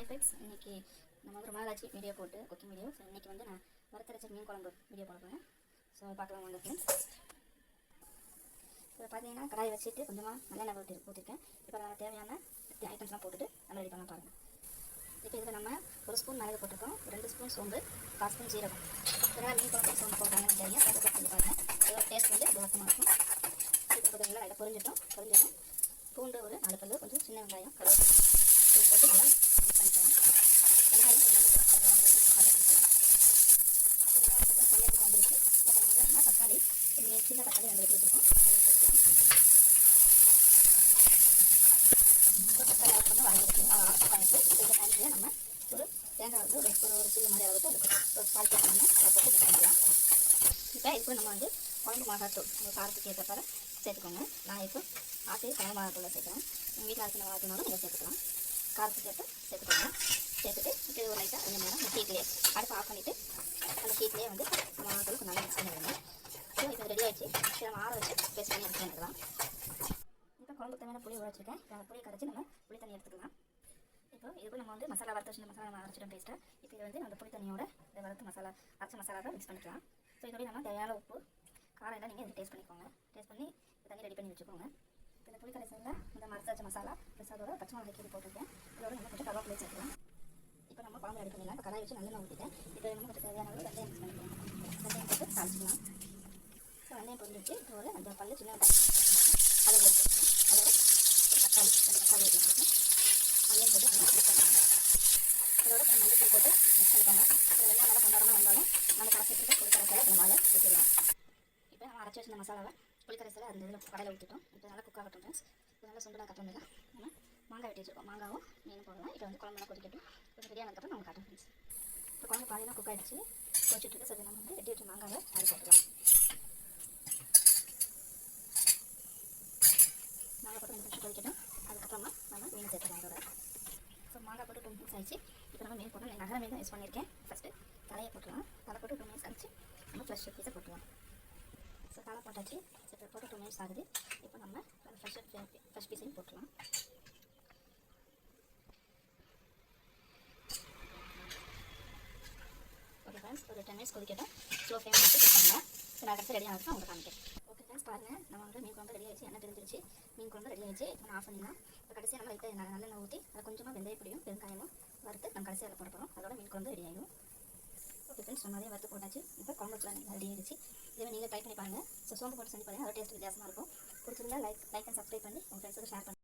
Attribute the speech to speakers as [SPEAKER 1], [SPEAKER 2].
[SPEAKER 1] Hi friends இன்னைக்கு நம்ம வந்து ரொம்ப நாளாச்சு வீடியோ போட்டு குக்கிங் வீடியோ ஸோ இன்றைக்கி வந்து நான் வறுத்தரைச்ச மீன் குழம்பு வீடியோ போட போகிறேன் ஸோ பார்க்கலாம் வாங்க ஃப்ரெண்ட்ஸ் இப்போ பார்த்தீங்கன்னா கடாய் வச்சுட்டு கொஞ்சமாக நல்லெண்ணெய் ஊற்றி ஊற்றிருக்கேன் இப்போ நம்ம தேவையான ஐட்டம்ஸ்லாம் போட்டுட்டு நம்ம ரெடி பண்ணலாம் பாருங்கள் இப்போ இதில் நம்ம ஒரு ஸ்பூன் மிளகு போட்டிருக்கோம். ரெண்டு ஸ்பூன் சோம்பு கால் ஸ்பூன் ஜீரகம் இதெல்லாம் மீன் குழம்பு சோம்பு போட்டாங்கன்னு தெரியும். அதை பண்ணி பாருங்கள் இதோட டேஸ்ட் வந்து வித்தியாசமாக இருக்கும். இப்போ பார்த்தீங்கன்னா லைட்டாக பொரிஞ்சிட்டோம் பொரிஞ்சிடும் பூண்டு ஒரு நாலு பல்லு கொஞ்சம் சின்ன வெங்காயம் கருவேப்பிலை. போட்டு நல்லா வெங்காயம் அதை பண்ணிக்கலாம் வந்து தக்காளி சின்ன தக்காளி ரெண்டு எடுத்து வச்சுருக்கோம் தக்காளி ஆஃப் பண்ணி வதங்கிட்டு ஆஃப் பண்ணிட்டு இந்த டைம்லேயே நம்ம ஒரு தேங்காய் வந்து ஒரு ஒரு ஒரு மாதிரி அளவுக்கு ஒரு பால் பண்ணி அதை போட்டு பண்ணிக்கலாம் இப்போ இப்போ நம்ம வந்து குழம்பு மிளகாத்தூள் உங்கள் காரத்துக்கு சேர்த்துக்கோங்க நான் இப்போ ஆசையை குழம்பு மிளகாத்தூளை சேர்க்குறேன் எங்கள் வீட்டில் அரைச்சின மிளகாத்தூள்னாலும் நீங்கள் சேர்த்துக்கலாம் காரத்துக்கு சேர்த்து சேர்த்துக்கோங்க. சேர்த்துட்டு இது ஒரு லைட்டாக கொஞ்சம் நேரம் இந்த ஹீட்லேயே அடுப்பு ஆஃப் பண்ணிவிட்டு அந்த ஹீட்லேயே வந்து மிளகாத்தூள் நல்லா மிக்ஸ் பண்ணிடுங்க ஸோ இப்போ ரெடி ஆகிடுச்சு இதை நம்ம ஆற வச்சு பேஸ்ட் பண்ணி எடுத்து வந்துடலாம். இப்போ குழம்பு தேவையான புளி உழைச்சிருக்கேன் இப்போ அந்த புளியை கரைச்சி நம்ம புளி தண்ணி எடுத்துக்கலாம். இப்போ இதுக்கு நம்ம வந்து மசாலா வறுத்து வச்சு மசாலா நம்ம அரைச்சிட்டோம் பேஸ்ட்டாக இப்போ இது வந்து நம்ம புளி தண்ணியோட இந்த வறுத்து மசாலா அரைச்ச மசாலாவை மிக்ஸ் பண்ணிக்கலாம். ஸோ இதோடய நம்ம தேவையான உப்பு காரம் எல்லாம் நீங்கள் டேஸ்ட் பண்ணிக்கோங்க. டேஸ்ட் பண்ணி தண்ணி ரெடி பண்ணி வச்சுக்கோங்க. இந்த புளி கரைசலில் இந்த மரத்து மசாலா ப்ளஸ் அதோட பச்சை மிளகாய் கீழே போட்டிருக்கேன். இதோட நம்ம கொஞ்சம் கருவேப்பிலை சேர்க்கலாம் இப்போ நம்ம குழம்பு ரெடி பண்ணிடலாம் இப்போ கடாய் வச்சு நல்லெண்ணெய் ஊற்றிட்டேன். இப்போ நம்ம கொஞ்சம் தேவையான அளவு வெந்தயம் மிக்ஸ் பண்ணிக்கலாம். வெந்தயம் போட்டு தாளிச்சிக்கலாம். ஸோ வெந்தயம் பொருந்துச்சு இப்போ ஒரு அஞ்சு பல்லு சின்ன வெங்காயம் அதை எடுத்துக்கலாம் அதோட தக்காளி தக்காளி எடுத்துக்கலாம் அதையும் போட்டு நல்லா மிக்ஸ் பண்ணிக்கலாம். அதோட கொஞ்சம் மஞ்சள் போட்டு மிக்ஸ் பண்ணிக்கோங்க. இது வெங்காயம் நல்லா கொண்டாடமாக வந்தாலும் நம்ம கடைசி வச்சுட்டு புளிக்கரைசலை நம்ம மேலே இப்போ நம்ம அரைச்சி வச்சிருந்த மசாலாவை புளிக்கரைசலை அந்த இதில் கடையில் ஊற்றிட்டோம். இப்போ நல்லா குக் ஆகட்டும் ஃப்ரெண்ட்ஸ் இப்போ நல்லா சுண்டலாக கட்டணும் நம்ம மாங்காய் வெட்டி மாங்காவும் மீன் போடலாம். இப்போ வந்து குழம்புலாம் கொதிக்கட்டும். கொஞ்சம் ரெடியானதுக்கப்புறம் நம்ம காட்டும் ஃப்ரெண்ட்ஸ் இப்போ குழம்பு பாதியெல்லாம் குக் ஆகிடுச்சு கொச்சிட்டு இருக்கு. சரி நம்ம வந்து வெட்டி விட்டு மாங்காவை அது போட்டுக்கலாம். மாங்காய் போட்டு ரெண்டு நிமிஷம் கொதிக்கட்டும். அதுக்கப்புறமா நம்ம மீன் சேர்த்துக்கலாம் அதோட ஸோ மாங்காய் போட்டு டூ மினிட்ஸ் ஆயிடுச்சு. இப்போ நம்ம மீன் போட்டு நகர மீன் தான் யூஸ் பண்ணியிருக்கேன். ஃபஸ்ட்டு தலையை போட்டுக்கலாம். தலை போட்டு டூ மினிட்ஸ் கழிச்சு நம்ம ஃப்ரெஷ் பீஸை போட்டுக்கலாம். ஸோ தலை போட்டாச்சு. ஸோ போட்டு டூ மினிட்ஸ் ஆகுது. இப்போ நம்ம ஃப்ரெஷ் ஃப்ரெஷ் பீஸையும் போட்டுக்கலாம். ஓகே ஃப்ரெண்ட்ஸ் ஒரு டென் மினிட்ஸ் கொதிக்கட்டும். ஸ்லோ ஃப்ளேம் வச்சு குக் பண்ணலாம் ஸோ நான் கடைசி ரெடி ஆகிட்டு உங்களுக்கு காமிக்கிறேன். ஓகே ஃப்ரெண்ட்ஸ் பாருங்கள் நம்ம வந்து மீன் குழம்பு ரெடி ஆகிடுச்சு எண்ணெய் தெரிஞ்சிருச்சு மீன் குழம்பு ரெடி ஆகிடுச்சு இப்போ நான் ஆஃப் பண்ணிடலாம். இப்போ கடைசியாக நம்ம லைட்டாக நல்லெண்ணெய் ஊற்றி அதை கொஞ்சமாக வெந்தயப்பொடியும் பெருங்காயமும் வறுத்து நம்ம கடைசியாக போட போகிறோம் அதோட மீன் குழம்பு ரெடி ஆகிடும் ஓகே ஃப்ரெண்ட்ஸ் நம்ம அதே வறுத்து போட்டாச்சு. இப்போ குழம்பு ரெடி ஆகிடுச்சு இதே நீங்கள் ட்ரை பண்ணி பாருங்கள் ஸோ சோம்பு போட்டு செஞ்சு பாருங்கள் அதோட டேஸ்ட் வித்தியாசமாக இருக்கும். பிடிச்சிருந்தா லைக் லைக் அண்ட் சப்ஸ்கிரைப் பண்ணி உங்கள் ஃப்ரெண்ட்ஸுக்கு ஷேர் பண்ணுங்கள்